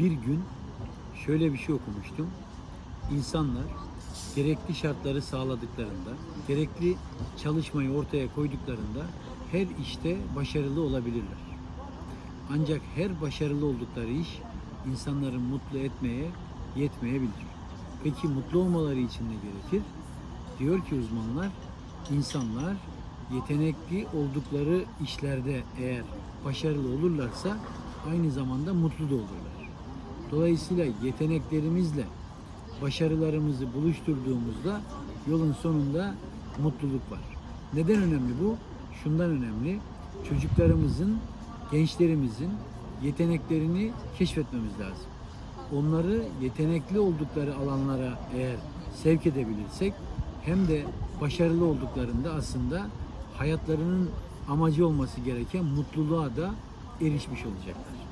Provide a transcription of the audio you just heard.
bir gün şöyle bir şey okumuştum. İnsanlar gerekli şartları sağladıklarında, gerekli çalışmayı ortaya koyduklarında her işte başarılı olabilirler. Ancak her başarılı oldukları iş insanları mutlu etmeye yetmeyebilir. Peki mutlu olmaları için ne gerekir? Diyor ki uzmanlar, insanlar yetenekli oldukları işlerde eğer başarılı olurlarsa aynı zamanda mutlu da olurlar. Dolayısıyla yeteneklerimizle başarılarımızı buluşturduğumuzda yolun sonunda mutluluk var. Neden önemli bu? Şundan önemli. Çocuklarımızın, gençlerimizin yeteneklerini keşfetmemiz lazım. Onları yetenekli oldukları alanlara eğer sevk edebilirsek hem de başarılı olduklarında aslında hayatlarının amacı olması gereken mutluluğa da erişmiş olacaklar.